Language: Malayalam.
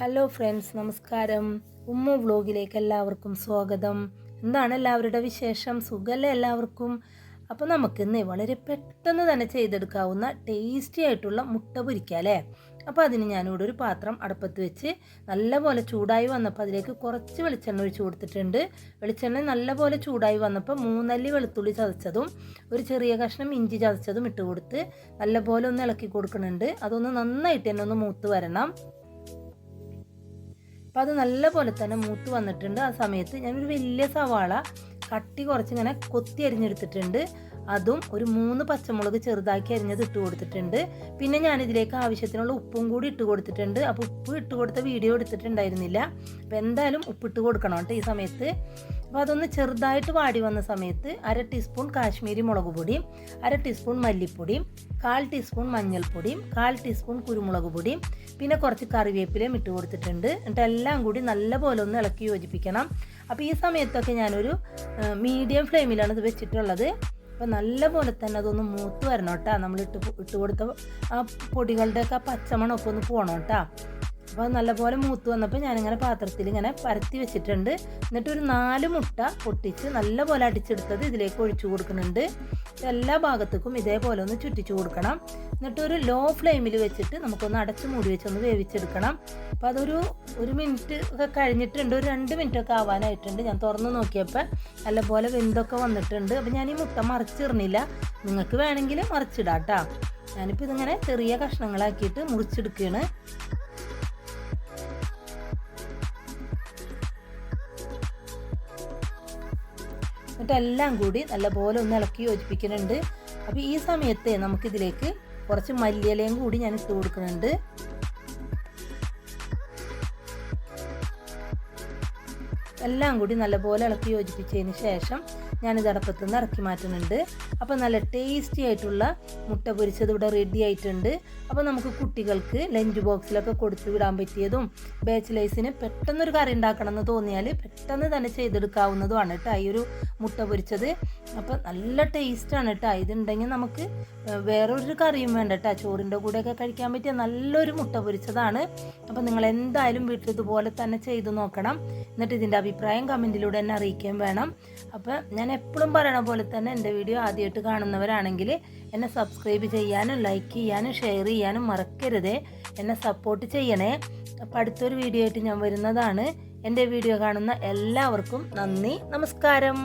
ഹലോ ഫ്രണ്ട്സ് നമസ്കാരം. ഉമ്മ വ്ലോഗിലേക്ക് എല്ലാവർക്കും സ്വാഗതം. എന്താണ് എല്ലാവരുടെ വിശേഷം? സുഖമല്ലേ എല്ലാവർക്കും? അപ്പോൾ നമുക്കിന്ന് വളരെ പെട്ടെന്ന് തന്നെ ചെയ്തെടുക്കാവുന്ന ടേസ്റ്റി ആയിട്ടുള്ള മുട്ട പൊരിക്കാം അപ്പോൾ അതിന് ഞാനിവിടെ ഒരു പാത്രം അടുപ്പത്ത് വെച്ച് നല്ലപോലെ ചൂടായി വന്നപ്പോൾ അതിലേക്ക് കുറച്ച് വെളിച്ചെണ്ണ ഒഴിച്ച് കൊടുത്തിട്ടുണ്ട്. വെളിച്ചെണ്ണ നല്ലപോലെ ചൂടായി വന്നപ്പോൾ മൂന്നല്ലി വെളുത്തുള്ളി ചതച്ചതും ഒരു ചെറിയ കഷ്ണം ഇഞ്ചി ചതച്ചതും ഇട്ട് കൊടുത്ത് നല്ലപോലെ ഒന്ന് ഇളക്കി കൊടുക്കുന്നുണ്ട്. അതൊന്ന് നന്നായിട്ട് തന്നെ ഒന്ന് മൂത്ത് വരണം. അപ്പോൾ അത് നല്ലപോലെ തന്നെ മൂത്ത് വന്നിട്ടുണ്ട്. ആ സമയത്ത് ഞാനൊരു വലിയ സവാള കട്ടി കുറച്ച് ഇങ്ങനെ കൊത്തി അരിഞ്ഞെടുത്തിട്ടുണ്ട്. അതും ഒരു മൂന്ന് പച്ചമുളക് ചെറുതാക്കി അരിഞ്ഞത് ഇട്ട് കൊടുത്തിട്ടുണ്ട്. പിന്നെ ഞാനിതിലേക്ക് ആവശ്യത്തിനുള്ള ഉപ്പും കൂടി ഇട്ട് കൊടുത്തിട്ടുണ്ട്. അപ്പോൾ ഉപ്പ് ഇട്ട് കൊടുത്ത വീഡിയോ എടുത്തിട്ടുണ്ടായിരുന്നില്ല. അപ്പോൾ എന്തായാലും ഉപ്പിട്ട് കൊടുക്കണം കേട്ടോ ഈ സമയത്ത്. അപ്പോൾ അതൊന്ന് ചെറുതായിട്ട് വാടി വന്ന സമയത്ത് അര ടീസ്പൂൺ കാശ്മീരി മുളക് പൊടിയും അര ടീസ്പൂൺ മല്ലിപ്പൊടിയും കാൽ ടീസ്പൂൺ മഞ്ഞൾപ്പൊടിയും കാൽ ടീസ്പൂൺ കുരുമുളക് പൊടിയും പിന്നെ കുറച്ച് കറിവേപ്പിലയും ഇട്ട് കൊടുത്തിട്ടുണ്ട്. എന്നിട്ട് എല്ലാം കൂടി നല്ലപോലെ ഒന്ന് ഇളക്കി യോജിപ്പിക്കണം. അപ്പോൾ ഈ സമയത്തൊക്കെ ഞാനൊരു മീഡിയം ഫ്ലെയിമിലാണ് ഇത് വെച്ചിട്ടുള്ളത്. അപ്പോൾ നല്ലപോലെ തന്നെ അതൊന്ന് മൂത്ത് വരണം കേട്ടോ. നമ്മൾ ഇട്ട് ഇട്ട് കൊടുത്ത ആ പൊടികളുടെയൊക്കെ പച്ചമണമൊക്കെ ഒന്ന് പോകണം കേട്ടോ. അപ്പോൾ നല്ലപോലെ മൂത്ത് വന്നപ്പോൾ ഞാനിങ്ങനെ പാത്രത്തിൽ ഇങ്ങനെ പരത്തി വെച്ചിട്ടുണ്ട്. എന്നിട്ട് ഒരു നാല് മുട്ട പൊട്ടിച്ച് നല്ലപോലെ അടിച്ചെടുത്തത് ഇതിലേക്ക് ഒഴിച്ചു കൊടുക്കുന്നുണ്ട്. എല്ലാ ഭാഗത്തേക്കും ഇതേപോലെ ഒന്ന് ചുറ്റിച്ചു കൊടുക്കണം. എന്നിട്ട് ഒരു ലോ ഫ്ലെയിമിൽ വെച്ചിട്ട് നമുക്കൊന്ന് അടച്ച് മൂടി വെച്ചൊന്ന് വേവിച്ചെടുക്കണം. അപ്പോൾ അതൊരു ഒരു മിനിറ്റ് ഒക്കെ കഴിഞ്ഞിട്ടുണ്ട്. ഒരു രണ്ട് മിനിറ്റ് ഒക്കെ ആവാനായിട്ടുണ്ട്. ഞാൻ തുറന്ന് നോക്കിയപ്പോൾ നല്ലപോലെ വെന്തൊക്കെ വന്നിട്ടുണ്ട്. അപ്പോൾ ഞാൻ ഈ മുട്ട മറിച്ചിടുന്നില്ല. നിങ്ങൾക്ക് വേണമെങ്കിൽ മറിച്ചിടാം കേട്ടോ. ഞാനിപ്പോൾ ഇതിങ്ങനെ ചെറിയ കഷ്ണങ്ങളാക്കിയിട്ട് മുറിച്ചെടുക്കുകയാണ്. എന്നിട്ട് എല്ലാം കൂടി നല്ലപോലെ ഒന്ന് ഇളക്കി യോജിപ്പിക്കുന്നുണ്ട്. അപ്പോൾ ഈ സമയത്ത് നമുക്കിതിലേക്ക് കുറച്ച് മല്ലിയിലയും കൂടി ഞാൻ ഇട്ട് കൊടുക്കുന്നുണ്ട്. എല്ലാം കൂടി നല്ലപോലെ ഇളക്കി യോജിപ്പിച്ചതിന് ശേഷം ഞാനിത് അടപ്പത്തു നിന്ന് ഇറക്കി മാറ്റുന്നുണ്ട്. അപ്പോൾ നല്ല ടേസ്റ്റി ആയിട്ടുള്ള മുട്ട പൊരിച്ചത് ഇവിടെ റെഡി ആയിട്ടുണ്ട്. അപ്പോൾ നമുക്ക് കുട്ടികൾക്ക് ലഞ്ച് ബോക്സിലൊക്കെ കൊടുത്തു വിടാൻ പറ്റിയതും ബാച്ചിലേഴ്സിന് പെട്ടെന്നൊരു കറി ഉണ്ടാക്കണം എന്ന് തോന്നിയാൽ പെട്ടെന്ന് തന്നെ ചെയ്തെടുക്കാവുന്നതുമാണ് കേട്ടോ ഈ ഒരു മുട്ട പൊരിച്ചത്. അപ്പോൾ നല്ല ടേസ്റ്റാണ് കേട്ടോ. ഇതുണ്ടെങ്കിൽ നമുക്ക് വേറൊരു കറിയും വേണ്ട കേട്ടോ. ചോറിന്റെ കൂടെയൊക്കെ കഴിക്കാൻ പറ്റിയ നല്ലൊരു മുട്ട പൊരിച്ചതാണ്. അപ്പോൾ നിങ്ങൾ എന്തായാലും വീട്ടിൽ ഇതുപോലെ തന്നെ ചെയ്തു നോക്കണം. എന്നിട്ട് ഇതിന്റെ അഭിപ്രായം കമന്റിലൂടെ തന്നെ അറിയിക്കുകയും വേണം. അപ്പോൾ ഞാൻ എപ്പോഴും പറയണ പോലെ തന്നെ എന്റെ വീഡിയോ ആദ്യമായിട്ട് കാണുന്നവരാണെങ്കിൽ എന്നെ സബ്സ്ക്രൈബ് ചെയ്യാനും ലൈക്ക് ചെയ്യാനും ഷെയർ ചെയ്യാനും മറക്കരുത്. എന്നെ സപ്പോർട്ട് ചെയ്യണേ. അപ്പോൾ അടുത്തൊരു വീഡിയോ ആയിട്ട് ഞാൻ വരുന്നതാണ്. എന്റെ വീഡിയോ കാണുന്ന എല്ലാവർക്കും നന്ദി. നമസ്കാരം.